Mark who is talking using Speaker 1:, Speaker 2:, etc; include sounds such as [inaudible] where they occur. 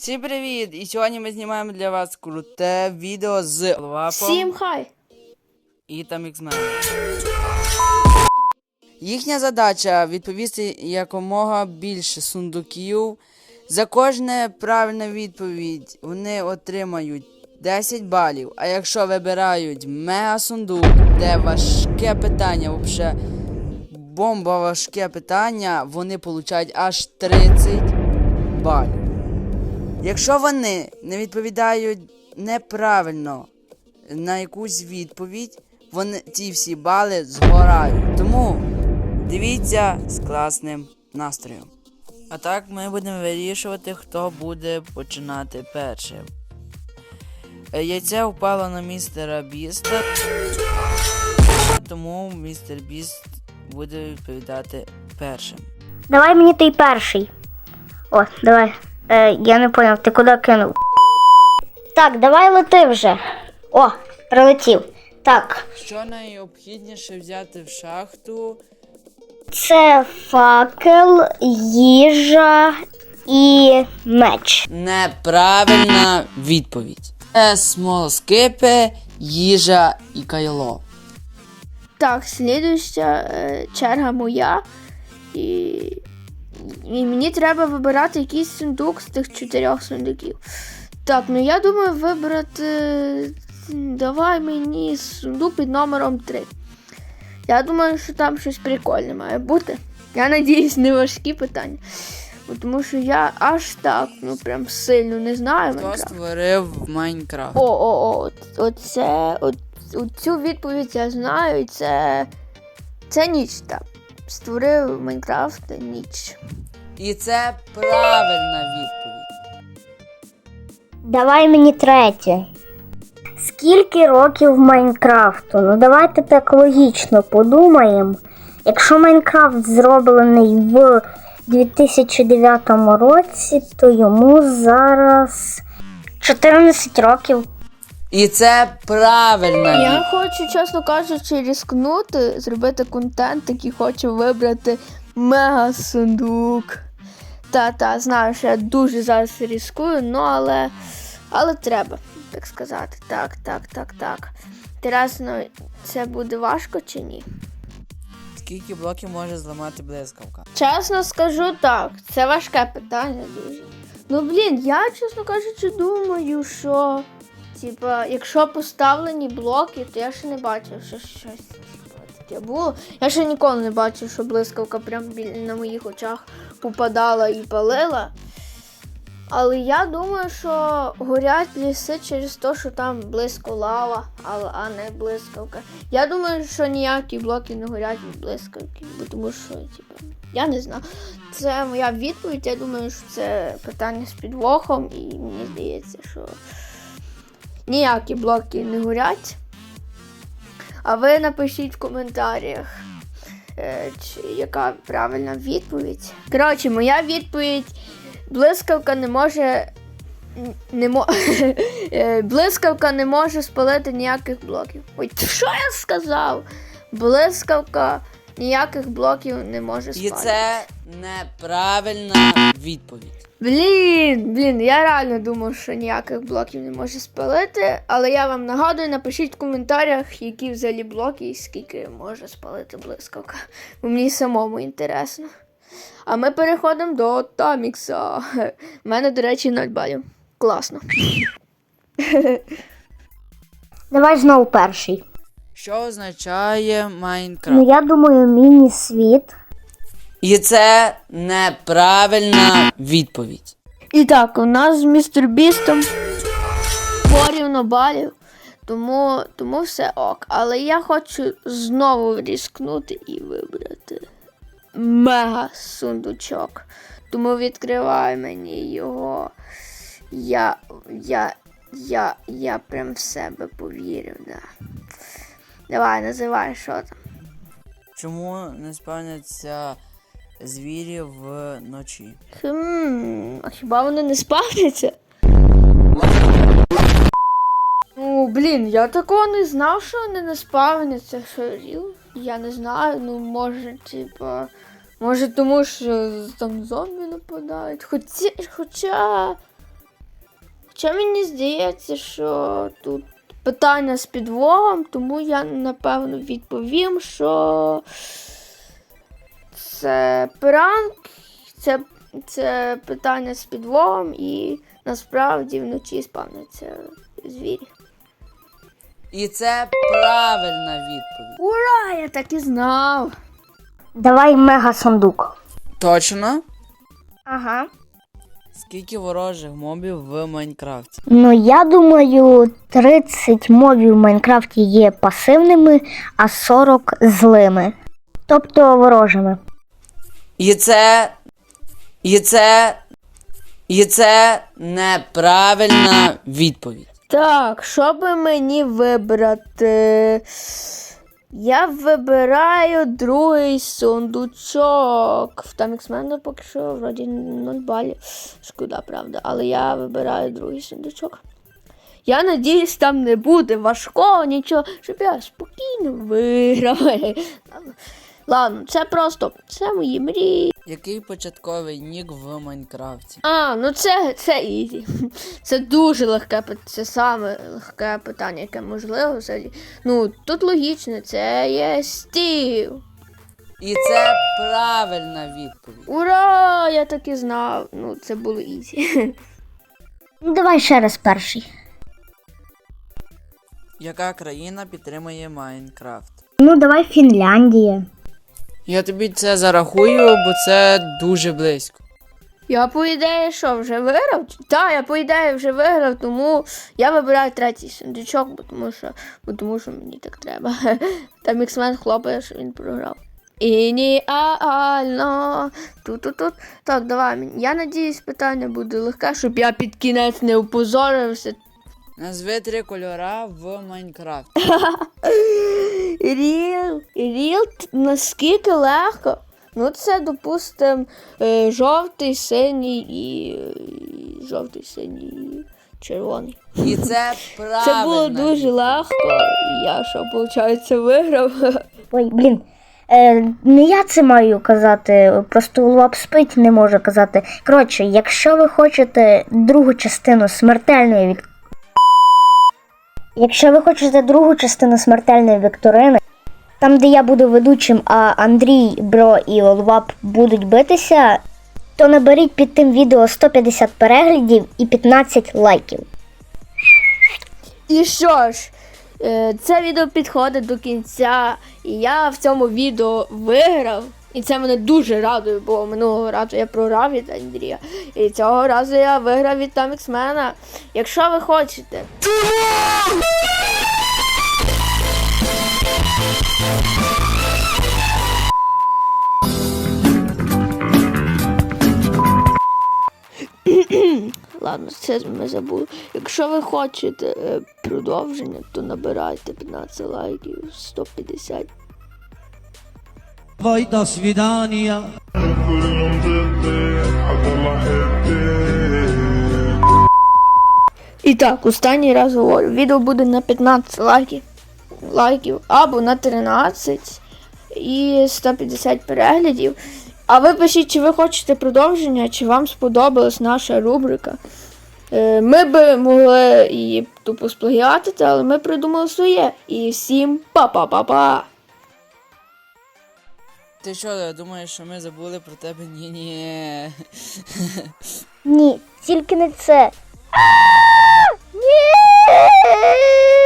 Speaker 1: Всім привіт! І сьогодні ми знімаємо для вас круте відео з Лвапом
Speaker 2: Всім хай!
Speaker 1: і там Іксмен. Їхня задача відповісти якомога більше сундуків. За кожне правильну відповідь вони отримають 10 балів. А якщо вибирають мега сундук, де важке питання, взагалі бомба важке питання, вони получають аж 30 балів. Якщо вони не відповідають неправильно на якусь відповідь, вони ці всі бали згорають. Тому дивіться з класним настроєм. А так ми будемо вирішувати, хто буде починати першим. Е, Яйце впало на містера Біста, тому містер Біст буде відповідати першим.
Speaker 3: Давай мені той перший. О, давай. Е, я не поняв, ти куди кинув? Так, давай лети вже. О, прилетів. Так,
Speaker 1: Що найобхідніше взяти в шахту?
Speaker 3: це факел, їжа і меч.
Speaker 1: Неправильна відповідь. Це смолоскипи, їжа і кайло.
Speaker 2: Так, слідуюча е, черга моя. І... і мені треба вибирати якийсь сундук з тих чотирьох сундуків. Так, ну я думаю вибрати. Давай мені сундук під номером 3. Я думаю, що там щось прикольне має бути. Я надіюсь, не важкі питання. Бо Тому що я аж так, ну прям сильно не знаю.
Speaker 1: Хто
Speaker 2: Майнкрафт.
Speaker 1: створив Майнкрафт?
Speaker 2: О, о, о, оце, от, цю відповідь я знаю, і це. Це ніч так. Створив Майнкрафт ніч.
Speaker 1: І це правильна відповідь.
Speaker 3: Давай мені третє. Скільки років Майнкрафту? Ну давайте так логічно подумаємо. Якщо Майнкрафт зроблений в 2009 році, то йому зараз 14 років.
Speaker 1: І це правильна відповідь.
Speaker 2: Я хочу, чесно кажучи, ризикнути, зробити контент, який хочу вибрати мега сундук. Та-та, знаю, що я дуже зараз ризикую, ну але, але треба, так сказати. Так, так, так, так. Інтересно, це буде важко чи ні?
Speaker 1: Скільки блоків може зламати блискавка?
Speaker 2: Чесно скажу так, це важке питання дуже. Ну блін, я, чесно кажучи, думаю, що типа, якщо поставлені блоки, то я ще не бачив, що щось таке було. Я ще ніколи не бачив, що блискавка прям на моїх очах попадала і палила. Але я думаю, що горять ліси через те, що там близько лава, а, а не блискавка. Я думаю, що ніякі блоки не горять від блискавки, бо тому що, типу, я не знаю. Це моя відповідь. Я думаю, що це питання з підвохом, і мені здається, що ніякі блоки не горять. А ви напишіть в коментарях, е, чи яка правильна відповідь. Коротше, моя відповідь: блискавка не може. Не мо... [laughs] е, блискавка не може спалити ніяких блоків. Ой, що я сказав? Блискавка ніяких блоків не може
Speaker 1: І це неправильна відповідь.
Speaker 2: Блін, блін, я реально думав, що ніяких блоків не може спалити, але я вам нагадую, напишіть в коментарях, які взагалі блоки і скільки може спалити блискавка. Бо мені самому інтересно. А ми переходимо до Томікса. У мене, до речі, 0 балів. Класно.
Speaker 3: Давай знову перший.
Speaker 1: Що означає Майнкрафт?
Speaker 3: Ну я думаю, міні-світ.
Speaker 1: І це неправильна відповідь.
Speaker 2: І так, у нас з містер Бістом порівно балів, тому, тому все ок. Але я хочу знову різкнути і вибрати мега сундучок. Тому відкривай мені його. Я, я, я, я прям в себе повірив, да. Давай, називай, що там.
Speaker 1: Чому не спавняться звірі вночі?
Speaker 2: Хм, а хіба вони не спавняться? Ну, блін, я такого не знав, що вони не спавняться. Що? Я не знаю, ну може, типа. Може, тому що там зомбі нападають. Хоча, хоча Хоча мені здається, що тут питання з підвогом, тому я напевно відповім, що це пранк, це, це питання з підвогом, і насправді вночі спавняться звірі.
Speaker 1: І це правильна відповідь.
Speaker 2: Ура! Я так і знав.
Speaker 3: Давай мега сундук.
Speaker 1: Точно?
Speaker 3: Ага.
Speaker 1: Скільки ворожих мобів в Майнкрафті?
Speaker 3: Ну, я думаю, 30 мобів в Майнкрафті є пасивними, а 40 злими. Тобто ворожими.
Speaker 1: І це. І це. І це неправильна відповідь.
Speaker 2: Так, що би мені вибрати? Я вибираю другий сундучок. Там іксменда поки що вроді 0 балів. Шкода, правда. Але я вибираю другий сундучок. Я надіюсь, там не буде важкого нічого, щоб я спокійно виграв. Ладно, це просто це мої мрії.
Speaker 1: Який початковий нік в Майнкрафті?
Speaker 2: А, ну це, це ізі. Це дуже легке це саме легке питання, яке можливо. Ну, тут логічно, це є стів.
Speaker 1: І це правильна відповідь.
Speaker 2: Ура! Я так і знав. Ну, це було ізі.
Speaker 3: Ну, давай ще раз перший.
Speaker 1: Яка країна підтримує Майнкрафт?
Speaker 3: Ну, давай Фінляндія.
Speaker 1: Я тобі це зарахую, бо це дуже близько.
Speaker 2: Я по ідеї що, вже виграв? Так, я по ідеї вже виграв, тому я вибираю третій сундучок, бо тому що, бо тому що мені так треба. [laughs] Там іксмен хлопає, що він програв. Ідеально. Тут-тут-тут. Так, давай. Я надіюсь, питання буде легке, щоб я під кінець не опозорився.
Speaker 1: Назви три кольора в Майнкрафті. [laughs]
Speaker 2: Ріл, ріл, наскільки легко. Ну, це, допустим, е, жовтий, синій і е, жовтий, синій і червоний.
Speaker 1: І це правильна [laughs]
Speaker 2: Це було дуже легко. Я що, виходить, виграв. [laughs]
Speaker 3: Ой, блін. Е, не я це маю казати, просто лап спить не може казати. Коротше, якщо ви хочете другу частину смертельної від. Якщо ви хочете другу частину смертельної вікторини, там, де я буду ведучим, а Андрій, Бро і Олвап будуть битися, то наберіть під тим відео 150 переглядів і 15 лайків.
Speaker 2: І що ж, е, це відео підходить до кінця, і я в цьому відео виграв. І це мене дуже радує, бо минулого разу я програв від Андрія. І цього разу я виграв від Таміксмена. Якщо ви хочете. [coughs] Ладно, це ми забули. Якщо ви хочете е, продовження, то набирайте 15 лайків, 150.
Speaker 4: Poi do svidania.
Speaker 2: І так, останній раз говорю, відео буде на 15 лайків, лайків або на 13 і 150 переглядів. А ви пишіть, чи ви хочете продовження, чи вам сподобалась наша рубрика. Е, Ми би могли її тупо сплагіатити, але ми придумали своє. І всім па-па-па-па!
Speaker 1: Ти що, думаєш, що ми забули про тебе? Ні-ні.
Speaker 3: Ні, тільки не це. 耶！